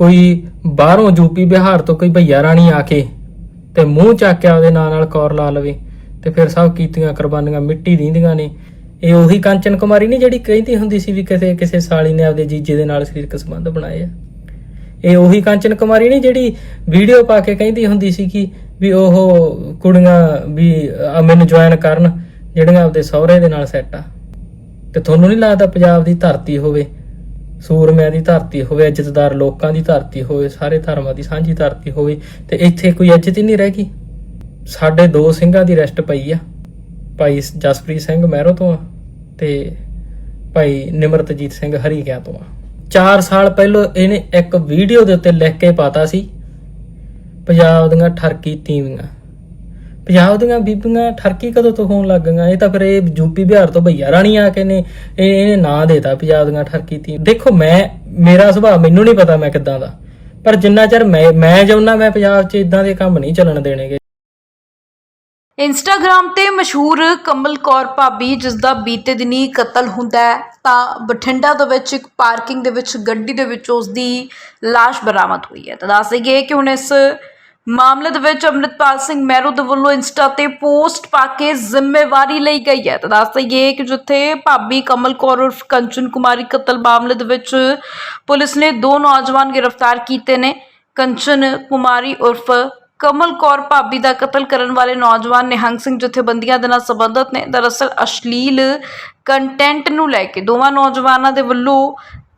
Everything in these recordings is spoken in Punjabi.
ਕੋਈ ਬਾਹਰੋਂ ਯੂਪੀ ਬਿਹਾਰ ਤੋਂ ਕੋਈ ਭਈਆ ਰਾਣੀ ਆ ਕੇ ਤੇ ਮੂੰਹ ਚੱਕ ਕੇ ਉਹਦੇ ਨਾਂ ਨਾਲ ਕੌਰ ਲਾ ਲਵੇ ਤੇ ਫਿਰ ਸਭ ਕੀਤੀਆਂ ਕੁਰਬਾਨੀਆਂ ਮਿੱਟੀ ਦੀਆਂ ਨੇ। ਇਹ ਉਹੀ ਕਾਂਚਨ ਕੁਮਾਰੀ ਨਹੀਂ ਜਿਹੜੀ ਕਹਿੰਦੀ ਹੁੰਦੀ ਸੀ ਵੀ ਕਿਸੇ ਕਿਸੇ ਸਾਲੀ ਨੇ ਆਪਦੇ ਜੀਜੇ ਦੇ ਨਾਲ ਸਰੀਰਕ ਸੰਬੰਧ ਬਣਾਏ ਆ? ਇਹ ਉਹੀ ਕਾਂਚਨ ਕੁਮਾਰੀ ਨਹੀਂ ਜਿਹੜੀ ਵੀਡੀਓ ਪਾ ਕੇ ਕਹਿੰਦੀ ਹੁੰਦੀ ਸੀ ਕਿ ਵੀ ਉਹ ਕੁੜੀਆਂ ਵੀ ਮੈਨੂੰ ਜੁਆਇਨ ਕਰਨ, ਜਿਹੜੀਆਂ ਆਪਦੇ ਸਹੁਰੇ ਦੇ ਨਾਲ ਸੈੱਟ ਆ। ਤੇ ਤੁਹਾਨੂੰ ਨਹੀਂ ਲੱਗਦਾ ਪੰਜਾਬ ਦੀ ਧਰਤੀ ਹੋਵੇ ਸੂਰਮਿਆਂ ਦੀ ਧਰਤੀ ਹੋਵੇ, ਇੱਜ਼ਤਦਾਰ ਲੋਕਾਂ ਦੀ ਧਰਤੀ ਹੋਵੇ, ਸਾਰੇ ਧਰਮਾਂ ਦੀ ਸਾਂਝੀ ਧਰਤੀ ਹੋਵੇ, ਤੇ ਇੱਥੇ ਕੋਈ ਇੱਜ਼ਤ ਹੀ ਨਹੀਂ ਰਹਿ ਗਈ। ਸਾਡੇ ਦੋ ਸਿੰਘਾਂ ਦੀ ਰੈਸਟ ਪਈ ਆ। ਭਾਈ ਜਸਪ੍ਰੀਤ ਸਿੰਘ ਮਹਿਰੋ ਤੋਂ ਆ ਤੇ ਭਾਈ ਨਿਮਰਤਜੀਤ ਸਿੰਘ ਹਰੀਕਿਆ ਤੋਂ ਆ। 4 ਸਾਲ ਪਹਿਲਾਂ ਇਹਨੇ ਇੱਕ ਵੀਡੀਓ ਦੇ ਉੱਤੇ ਲਿਖ ਕੇ ਪਾਤਾ ਸੀ, ਪੰਜਾਬ ਦੀਆਂ ਠਰਕੀ ਤੀਵੀਆਂ। ਪੰਜਾਬ ਦੀਆਂ ਬੀਬੀਆਂ ਠਰਕੀ ਕਦੋਂ ਤੋਂ ਹੋਣ ਲੱਗ ਗਈਆਂ? ਇਹ ਤਾਂ ਫਿਰ ਇਹ ਯੂਪੀ ਬਿਹਾਰ ਤੋਂ ਭਈਆ ਰਾਣੀ ਆ ਕੇ ਨੇ, ਇਹ ਇਹਨੇ ਨਾਂ ਦੇਤਾ ਪੰਜਾਬ ਦੀਆਂ ਠਰਕੀ ਤੀ ਦੇਖੋ, ਮੈਂ, ਮੇਰਾ ਸੁਭਾਅ ਮੈਨੂੰ ਨਹੀਂ ਪਤਾ ਮੈਂ ਕਿੱਦਾਂ ਦਾ। ਪਰ ਜਿੰਨਾ ਚਿਰ ਮੈਂ ਮੈਂ ਚਾਹੁੰਦਾ ਮੈਂ ਪੰਜਾਬ 'ਚ ਇਦਾਂ ਦੇ ਕੰਮ ਨਹੀਂ ਚੱਲਣ ਦੇਣਗੇ ਇੰਸਟਾਗ੍ਰam ਤੇ ਮਸ਼ਹੂਰ ਕਮਲ ਕੌਰ ਭਾਬੀ ਜਿਸ ਦਾ ਬੀਤੇ ਦਿਨੀ ਕਤਲ ਹੁੰਦਾ ਹੈ, ਤਾਂ ਬਠਿੰਡਾ ਦੇ ਵਿੱਚ ਇੱਕ ਪਾਰਕਿੰਗ ਦੇ ਵਿੱਚ, ਗੱਡੀ ਦੇ ਵਿੱਚ ਉਸ ਦੀ ਲਾਸ਼ ਬਰਾਮਦ ਹੋਈ ਹੈ। ਤਾਂ ਦੱਸ ਦਈਏ ਕਿ ਹੁਣ ਇਸ ਮਾਮਲੇ ਦੇ ਵਿੱਚ ਅੰਮ੍ਰਿਤਪਾਲ ਸਿੰਘ ਮਹਿਰੋ ਦੇ ਵੱਲੋਂ ਇੰਸਟਾ ਤੇ ਪੋਸਟ ਪਾ ਕੇ ਜ਼ਿੰਮੇਵਾਰੀ ਲਈ ਗਈ ਹੈ। ਤਾਂ ਦੱਸ ਦਈਏ ਕਿ ਜਿੱਥੇ ਭਾਬੀ ਕਮਲ ਕੌਰ ਉਰਫ ਕੰਚਨ ਕੁਮਾਰੀ ਕਤਲ ਮਾਮਲੇ ਦੇ ਵਿੱਚ ਪੁਲਿਸ ਨੇ ਦੋ ਨੌਜਵਾਨ ਗ੍ਰਿਫਤਾਰ ਕੀਤੇ ਨੇ। ਕੰਚਨ ਕੁਮਾਰੀ ਉਰਫ ਕਮਲ ਕੌਰ ਭਾਬੀ ਦਾ ਕਤਲ ਕਰਨ ਵਾਲੇ ਨੌਜਵਾਨ ਨਿਹੰਗ ਸਿੰਘ ਜਥੇਬੰਦੀਆਂ ਦੇ ਨਾਲ ਸੰਬੰਧਿਤ ਨੇ। ਦਰਅਸਲ ਅਸ਼ਲੀਲ ਕੰਟੈਂਟ ਨੂੰ ਲੈ ਕੇ ਦੋਵਾਂ ਨੌਜਵਾਨਾਂ ਦੇ ਵੱਲੋਂ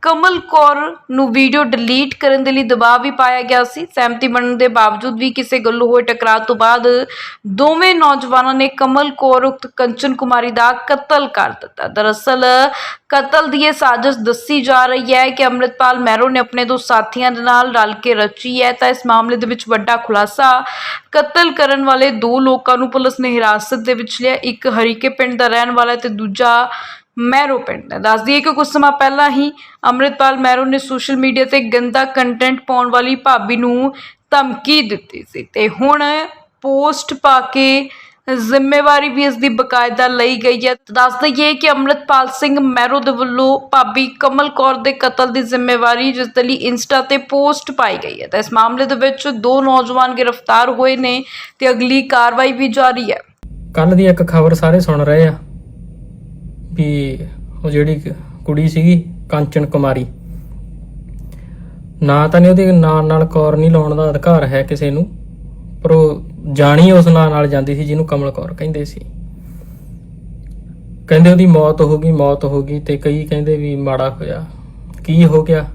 ਕਮਲ ਕੌਰ ਨੂੰ ਵੀਡੀਓ ਡਿਲੀਟ ਕਰਨ ਦੇ ਲਈ ਦਬਾਅ ਵੀ ਪਾਇਆ ਗਿਆ ਸੀ। ਸਹਿਮਤੀ ਬਣਨ ਦੇ ਬਾਵਜੂਦ ਵੀ ਕਿਸੇ ਗੱਲੋਂ ਹੋਏ ਟਕਰਾਅ ਤੋਂ ਬਾਅਦ ਦੋਵੇਂ ਨੌਜਵਾਨਾਂ ਨੇ ਕਮਲ ਕੌਰ ਉਕਤ ਕੰਚਨ ਕੁਮਾਰੀ ਦਾ ਕਤਲ ਕਰ ਦਿੱਤਾ। ਦਰਅਸਲ ਕਤਲ ਦੀ ਇਹ ਸਾਜ਼ਿਸ਼ ਦੱਸੀ ਜਾ ਰਹੀ ਹੈ ਕਿ ਅੰਮ੍ਰਿਤਪਾਲ ਮਹਿਰੋ ਨੇ ਆਪਣੇ ਦੋ ਸਾਥੀਆਂ ਦੇ ਨਾਲ ਰਲ ਕੇ ਰਚੀ ਹੈ ਤਾਂ ਇਸ ਮਾਮਲੇ ਦੇ ਵਿੱਚ ਵੱਡਾ ਖੁਲਾਸਾ ਕਤਲ ਕਰਨ ਵਾਲੇ ਦੋ ਲੋਕਾਂ ਨੂੰ ਪੁਲਿਸ ਨੇ ਹਿਰਾਸਤ ਦੇ ਵਿੱਚ ਲਿਆ। ਇੱਕ ਹਰੀਕੇ ਪਿੰਡ ਦਾ ਰਹਿਣ ਵਾਲਾ ਤੇ ਦੂਜਾ ਮੈਰੋ ਪਿੰਡ ਦਾ ਦੱਸ ਦਈਏ ਕਿ ਕੁਝ ਸਮਾਂ ਪਹਿਲਾਂ ਹੀ ਅੰਮ੍ਰਿਤਪਾਲ ਮੈਰੋ ਨੇ ਸੋਸ਼ਲ ਮੀਡੀਆ ਤੇ ਗੰਦਾ ਕੰਟੈਂਟ ਪਾਉਣ ਵਾਲੀ ਭਾਬੀ ਨੂੰ ਧਮਕੀ ਦਿੱਤੀ ਸੀ ਤੇ ਹੁਣ ਪੋਸਟ ਪਾ ਕੇ ਜ਼ਿੰਮੇਵਾਰੀ ਵੀ ਇਸ ਦੀ ਬਕਾਇਦਾ ਲਈ ਗਈ ਹੈ। ਦੱਸ ਦਈਏ ਕਿ ਅੰਮ੍ਰਿਤਪਾਲ ਸਿੰਘ ਮੈਰੋ ਦੇ ਵੱਲੋਂ ਭਾਬੀ ਕਮਲ ਕੌਰ ਦੇ ਕਤਲ ਦੀ ਜ਼ਿੰਮੇਵਾਰੀ ਜਿਸ ਦੇ ਲਈ ਇੰਸਟਾ ਤੇ ਪੋਸਟ ਪਾਈ ਗਈ ਹੈ। ਤਾਂ ਇਸ ਮਾਮਲੇ ਦੇ ਵਿੱਚ ਦੋ ਨੌਜਵਾਨ ਗ੍ਰਿਫਤਾਰ ਹੋਏ ਨੇ ਤੇ ਅਗਲੀ ਕਾਰਵਾਈ ਵੀ ਜਾਰੀ ਹੈ। ਕੱਲ ਦੀ ਇੱਕ ਖਬਰ ਸਾਰੇ ਸੁਣ ਰਹੇ ਆ। ਵੀ ਉਹ ਜਿਹੜੀ ਕੁੜੀ ਸੀਗੀ, ਕਾਂਚਨ ਕੁਮਾਰੀ। ਨਾ ਤਾਂ ਨਹੀਂ ਉਹਦੇ ਨਾਂ ਨਾਲ ਕੌਰ ਨਹੀਂ ਲਾਉਣ ਦਾ ਅਧਿਕਾਰ ਹੈ ਕਿਸੇ ਨੂੰ, ਪਰ ਉਹ ਜਾਣੀ ਉਸ ਨਾਂ ਨਾਲ ਜਾਂਦੀ ਸੀ ਜਿਹਨੂੰ ਕਮਲ ਕੌਰ ਕਹਿੰਦੇ ਸੀ। ਕਹਿੰਦੇ ਉਹਦੀ ਮੌਤ ਹੋ ਗਈ, ਮੌਤ ਹੋ ਗਈ ਤੇ ਕਈ ਕਹਿੰਦੇ ਵੀ ਮਾੜਾ ਹੋਇਆ। ਕੀ ਹੋ ਗਿਆ?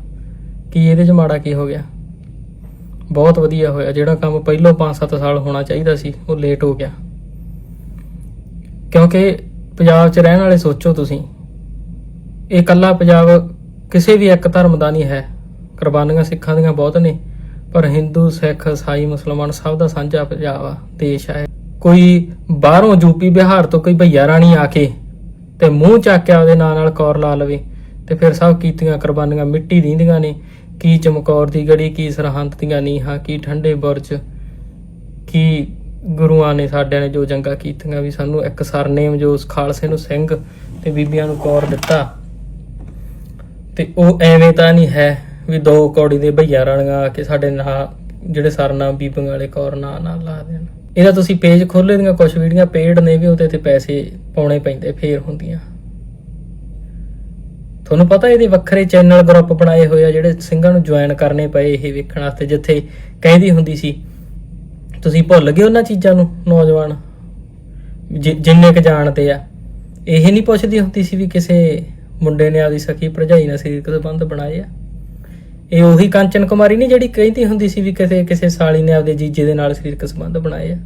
ਕੀ ਇਹਦੇ 'ਚ ਮਾੜਾ ਕੀ ਹੋ ਗਿਆ? ਬਹੁਤ ਵਧੀਆ ਹੋਇਆ। ਜਿਹੜਾ ਕੰਮ ਪਹਿਲਾਂ 5-7 ਸਾਲ ਹੋਣਾ ਚਾਹੀਦਾ ਸੀ, ਉਹ ਲੇਟ ਹੋ ਗਿਆ। ਕਿਉਂਕਿ ਪੰਜਾਬ 'ਚ ਰਹਿਣ ਵਾਲੇ ਸੋਚੋ ਤੁਸੀਂ। ਇਹ ਕੱਲਾ ਪੰਜਾਬ ਕਿਸੇ ਵੀ ਇੱਕ ਧਰਮ ਦਾ ਨਹੀਂ ਹੈ। ਕੁਰਬਾਨੀਆਂ ਸਿੱਖਾਂ ਦੀਆਂ ਬਹੁਤ ਨੇ, ਪਰ ਹਿੰਦੂ, ਸਿੱਖ, ਈਸਾਈ, ਮੁਸਲਮਾਨ ਸਭ ਦਾ ਸਾਂਝਾ ਪੰਜਾਬ ਆ, ਦੇਸ਼ ਹੈ ਕੋਈ ਬਾਹਰੋਂ ਯੂਪੀ ਬਿਹਾਰ ਤੋਂ ਕੋਈ ਭਈਆ ਰਾਣੀ ਆ ਕੇ ਤੇ ਮੂੰਹ ਚੱਕ ਕੇ ਉਹਦੇ ਨਾਂ ਨਾਲ ਕੌਰ ਲਾ ਲਵੇ ਤੇ ਫਿਰ ਸਭ ਕੀਤੀਆਂ ਕੁਰਬਾਨੀਆਂ ਮਿੱਟੀ ਦੀਆਂ ਨੇ, ਕੀ ਚਮਕੌਰ ਦੀ ਗੜੀ, ਕੀ ਸਰਹੰਦ ਦੀਆਂ ਨੀਹਾਂ, ਕੀ ਠੰਡੇ ਬੁਰਜ, ਕੀ ਗੁਰੂਆਂ ਨੇ ਸਾਡਿਆਂ ਨੇ ਜੋ ਜੰਗਾਂ ਕੀਤੀਆਂ ਵੀ ਸਾਨੂੰ ਇੱਕ ਸਰਨੇਮ ਜੋ ਉਸ ਖਾਲਸੇ ਨੂੰ ਸਿੰਘ ਤੇ ਬੀਬੀਆਂ ਨੂੰ ਕੌਰ ਦਿੱਤਾ। ਤੇ ਉਹ ਐਵੇਂ ਤਾਂ ਨਹੀਂ ਹੈ ਵੀ ਦੋ ਕੌੜੀ ਦੇ ਭਈਆ ਰਾਣੀਆਂ ਆ ਕੇ ਸਾਡੇ ਨਾਂ ਜਿਹੜੇ ਸਰਨਾਮ ਬੀਬੀਆਂ ਵਾਲੇ ਕੌਰ ਨਾਂ ਨਾਲ ਲਾ ਦੇਣ। ਇਹਦਾ ਤੁਸੀਂ ਪੇਜ ਖੋਲੇ ਦੀਆਂ ਕੁਝ ਵੀਡੀਓ ਪੇਡ ਨੇ ਵੀ ਉਹਦੇ ਤੇ ਪੈਸੇ ਪਾਉਣੇ ਪੈਂਦੇ, ਫੇਰ ਹੁੰਦੀਆਂ। ਤੁਹਾਨੂੰ ਪਤਾ ਇਹਦੇ ਵੱਖਰੇ ਚੈਨਲ ਗਰੁੱਪ ਬਣਾਏ ਹੋਏ ਆ, ਜਿਹੜੇ ਸਿੰਘਾਂ ਨੂੰ ਜੁਆਇਨ ਕਰਨੇ ਪਏ ਇਹ ਵੇਖਣ ਵਾਸਤੇ, ਜਿੱਥੇ ਕਹਿੰਦੀ ਹੁੰਦੀ ਸੀ ਤੁਸੀਂ ਭੁੱਲ ਗਏ ਉਹਨਾਂ ਚੀਜ਼ਾਂ ਨੂੰ ਨੌਜਵਾਨ? ਜਿ- ਜਿੰਨੇ ਕ ਜਾਣਦੇ ਆ। ਇਹ ਨਹੀਂ ਪੁੱਛਦੀ ਹੁੰਦੀ ਸੀ ਵੀ ਕਿਸੇ ਮੁੰਡੇ ਨੇ ਆਪਦੀ ਸਖੀ ਭਰਜਾਈ ਨਾਲ ਸਰੀਰਕ ਸੰਬੰਧ ਬਣਾਏ ਆ। ਇਹ ਉਹੀ ਕਾਂਚਨ ਕੁਮਾਰੀ ਨਹੀਂ ਜਿਹੜੀ ਕਹਿੰਦੀ ਹੁੰਦੀ ਸੀ ਵੀ ਕਿਸੇ ਕਿਸੇ ਸਾਲੀ ਨੇ ਆਪਦੇ ਜੀਜੇ ਦੇ ਨਾਲ ਸਰੀਰਕ ਸੰਬੰਧ ਬਣਾਏ ਆ।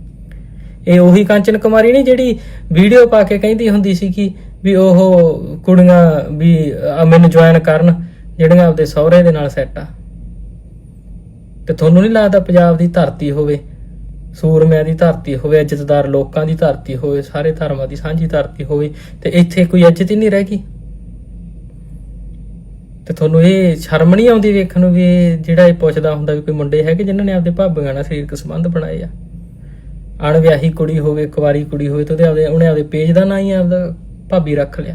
ਇਹ ਉਹੀ ਕਾਂਚਨ ਕੁਮਾਰੀ ਨਹੀਂ ਜਿਹੜੀ ਵੀਡੀਓ ਪਾ ਕੇ ਕਹਿੰਦੀ ਹੁੰਦੀ ਸੀ ਕਿ ਵੀ ਉਹ ਕੁੜੀਆਂ ਵੀ ਅਹ, ਮੈਨੂੰ ਜੁਆਇਨ ਕਰਨ ਜਿਹੜੀਆਂ ਆਪਦੇ ਸਹੁਰੇ ਦੇ ਨਾਲ ਸੈੱਟ ਆ। ਤੇ ਤੁਹਾਨੂੰ ਨਹੀਂ ਲੱਗਦਾ ਪੰਜਾਬ ਦੀ ਧਰਤੀ ਹੋਵੇ ਸੂਰਮਿਆਂ ਦੀ ਧਰਤੀ ਹੋਵੇ, ਇੱਜ਼ਤਦਾਰ ਲੋਕਾਂ ਦੀ ਧਰਤੀ ਹੋਵੇ, ਸਾਰੇ ਧਰਮਾਂ ਦੀ ਸਾਂਝੀ ਧਰਤੀ ਹੋਵੇ, ਤੇ ਇੱਥੇ ਕੋਈ ਇੱਜ਼ਤ ਹੀ ਨਹੀਂ ਰਹਿ ਗਈ। ਤੇ ਤੁਹਾਨੂੰ ਇਹ ਸ਼ਰਮ ਨਹੀਂ ਆਉਂਦੀ ਵੇਖਣ ਨੂੰ ਵੀ ਜਿਹੜਾ ਇਹ ਪੁੱਛਦਾ ਹੁੰਦਾ ਵੀ ਕੋਈ ਮੁੰਡੇ ਹੈਗੇ ਜਿਨ੍ਹਾਂ ਨੇ ਆਪਦੇ ਭਾਬੀਆਂ ਨਾਲ ਸਰੀਰਕ ਸੰਬੰਧ ਬਣਾਏ ਆ? ਅਣਵਿਆਹੀ ਕੁੜੀ ਹੋਵੇ, ਕੁਵਾਰੀ ਕੁੜੀ ਹੋਵੇ, ਤੇ ਉਹਦੇ ਆਪਦੇ ਉਹਨੇ ਆਪਦੇ ਪੇਜ ਦਾ ਨਾਂ ਹੀ ਆਪਦਾ ਭਾਬੀ ਰੱਖ ਲਿਆ।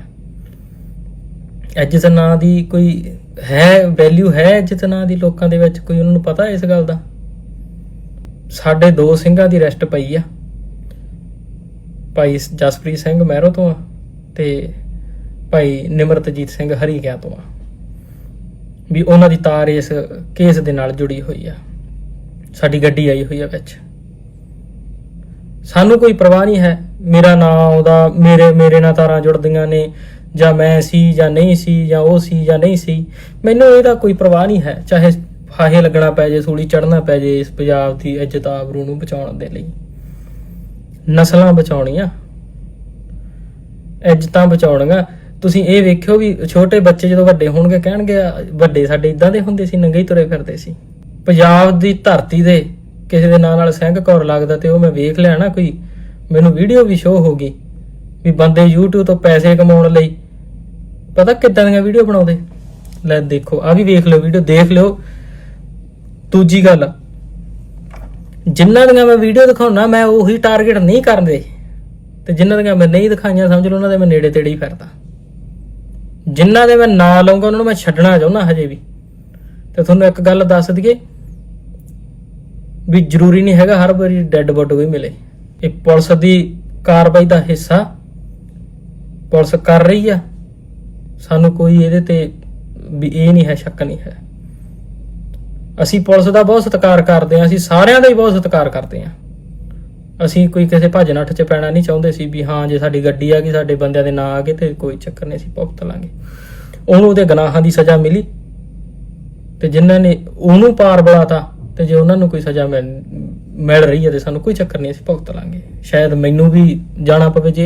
ਇੱਜ਼ਤ ਨਾਂ ਦੀ ਕੋਈ ਹੈ ਵੈਲਿਊ ਹੈ ਇੱਜ਼ਤ ਨਾਂ ਦੀ ਲੋਕਾਂ ਦੇ ਵਿੱਚ? ਕੋਈ ਉਹਨਾਂ ਨੂੰ ਪਤਾ ਇਸ ਗੱਲ ਦਾ? ਸਾਡੇ ਦੋ ਸਿੰਘਾਂ ਦੀ ਰੈਸਟ ਪਈ ਆ। ਭਾਈ ਜਸਪ੍ਰੀਤ ਸਿੰਘ ਮਹਿਰੋ ਤੋਂ ਆ ਤੇ ਭਾਈ ਨਿਮਰਤਜੀਤ ਸਿੰਘ ਹਰੀਕਿਆ ਤੋਂ ਆ। ਵੀ ਉਹਨਾਂ ਦੀ ਤਾਰ ਇਸ ਕੇਸ ਦੇ ਨਾਲ ਜੁੜੀ ਹੋਈ ਆ। ਸਾਡੀ ਗੱਡੀ ਆਈ ਹੋਈ ਆ ਵਿੱਚ। ਸਾਨੂੰ ਕੋਈ ਪਰਵਾਹ ਨਹੀਂ ਹੈ। ਮੇਰਾ ਨਾਂ ਉਹਦਾ, ਮੇਰੇ ਮੇਰੇ ਨਾਲ ਤਾਰਾਂ ਜੁੜਦੀਆਂ ਨੇ। ਜਾਂ ਮੈਂ ਸੀ ਜਾਂ ਨਹੀਂ ਸੀ ਜਾਂ ਉਹ ਸੀ ਜਾਂ ਨਹੀਂ ਸੀ। ਮੈਨੂੰ ਇਹਦਾ ਕੋਈ ਪਰਵਾਹ ਨਹੀਂ ਹੈ। ਚਾਹੇ ਫਾਹੇ ਲੱਗਣਾ ਪੈ ਜੇ ਸੂਲੀ ਚੜਨਾ ਪੈ ਜੇ ਇਸ ਪੰਜਾਬ ਦੀ ਇੱਜ਼ਤ ਆਬਰੂ ਨੂੰ ਬਚਾਉਣ ਦੇ ਲਈ। ਨਸਲਾਂ ਬਚਾਉਣੀਆਂ। ਇੱਜ਼ਤਾਂ ਬਚਾਉਣੀਆਂ। ਤੁਸੀਂ ਇਹ ਵੇਖਿਓ ਵੀ ਛੋਟੇ ਬੱਚੇ ਜਦੋਂ ਵੱਡੇ ਹੋਣਗੇ, ਕਹਿਣਗੇ, ਵੱਡੇ ਸਾਡੇ ਇਦਾਂ ਦੇ ਹੁੰਦੇ ਸੀ, ਨੰਗੇ ਤੁਰੇ ਫਿਰਦੇ ਸੀ। ਪੰਜਾਬ ਦੀ ਧਰਤੀ ਦੇ ਕਿਸੇ ਦੇ ਨਾਂ ਨਾਲ ਸਿੰਘ ਕੌਰ ਲੱਗਦਾ ਤੇ ਉਹ ਮੈਂ ਵੇਖ ਲਿਆ ਨਾ ਕੋਈ, ਮੈਨੂੰ ਵੀਡੀਓ ਵੀ ਸ਼ੋ ਹੋ ਗਈ ਵੀ ਬੰਦੇ YouTube ਤੋਂ ਪੈਸੇ ਕਮਾਉਣ ਲਈ। ਪਤਾ ਕਿੱਦਾਂ ਦੀਆਂ ਵੀਡੀਓ ਬਣਾਉਂਦੇ? ਲੈ ਦੇਖੋ ਆ ਵੀ ਵੇਖ ਲਿਓ, ਵੀਡੀਓ ਦੇਖ ਲਿਓ। ਦੂਜੀ ਗੱਲ ਜਿਨ੍ਹਾਂ ਦੀਆਂ ਮੈਂ ਵੀਡੀਓ ਦਿਖਾਉਣਾ ਮੈਂ ਉਹੀ ਟਾਰਗੇਟ ਨਹੀਂ ਕਰਦੇ ਤੇ ਜਿਨ੍ਹਾਂ ਦੀਆਂ ਮੈਂ ਨਹੀਂ ਦਿਖਾਈਆਂ, ਸਮਝ ਲਓ, ਉਹਨਾਂ ਦੇ ਮੈਂ ਨੇੜੇ ਤੇੜੇ ਹੀ ਫਿਰਦਾ। ਜਿਨ੍ਹਾਂ ਦੇ ਮੈਂ ਨਾਂ ਲਵਾਂਗਾ ਉਹਨਾਂ ਨੂੰ ਮੈਂ ਛੱਡਣਾ ਚਾਹੁੰਦਾ ਹਜੇ ਵੀ। ਤੇ ਤੁਹਾਨੂੰ ਇੱਕ ਗੱਲ ਦੱਸ ਦਈਏ, ਵੀ ਜ਼ਰੂਰੀ ਨਹੀਂ ਹੈਗਾ ਹਰ ਵਾਰੀ ਡੈੱਡ ਬੋਡੀ ਵੀ ਮਿਲੇ। ਇਹ ਪੁਲਿਸ ਦੀ ਕਾਰਵਾਈ ਦਾ ਹਿੱਸਾ, ਪੁਲਿਸ ਕਰ ਰਹੀ ਆ। ਸਾਨੂੰ ਕੋਈ ਇਹਦੇ ਤੇ ਵੀ ਇਹ ਨਹੀਂ ਹੈ, ਸ਼ੱਕ ਨਹੀਂ ਹੈ। ਅਸੀਂ ਪੁਲਿਸ ਦਾ ਬਹੁਤ ਸਤਿਕਾਰ ਕਰਦੇ ਹਾਂ, ਅਸੀਂ ਸਾਰਿਆਂ ਦਾ ਹੀ ਬਹੁਤ ਸਤਿਕਾਰ ਕਰਦੇ ਹਾਂ। ਅਸੀਂ ਕੋਈ ਕਿਸੇ ਭੱਜ ਨੱਠ 'ਚ ਪੈਣਾ ਨਹੀਂ ਚਾਹੁੰਦੇ ਸੀ ਵੀ ਹਾਂ, ਜੇ ਸਾਡੀ ਗੱਡੀ ਆ ਗਈ, ਸਾਡੇ ਬੰਦਿਆਂ ਦੇ ਨਾਂ ਆ ਗਏ, ਤੇ ਕੋਈ ਚੱਕਰ ਨਹੀਂ, ਅਸੀਂ ਭੁਗਤ ਲਾਂਗੇ। ਉਹਨੂੰ ਉਹਦੇ ਗੁਨਾਹਾਂ ਦੀ ਸਜ਼ਾ ਮਿਲੀ। ਤੇ ਜਿਨ੍ਹਾਂ ਨੇ ਉਹਨੂੰ ਪਾਰ ਬੁਲਾਤਾ, ਤੇ ਜੇ ਉਹਨਾਂ ਨੂੰ ਕੋਈ ਸਜ਼ਾ ਮਿਲ ਮਿਲ ਰਹੀ ਹੈ, ਤੇ ਸਾਨੂੰ ਕੋਈ ਚੱਕਰ ਨਹੀਂ, ਅਸੀਂ ਭੁਗਤ ਲਾਂਗੇ। ਸ਼ਾਇਦ ਮੈਨੂੰ ਵੀ ਜਾਣਾ ਪਵੇ ਜੇ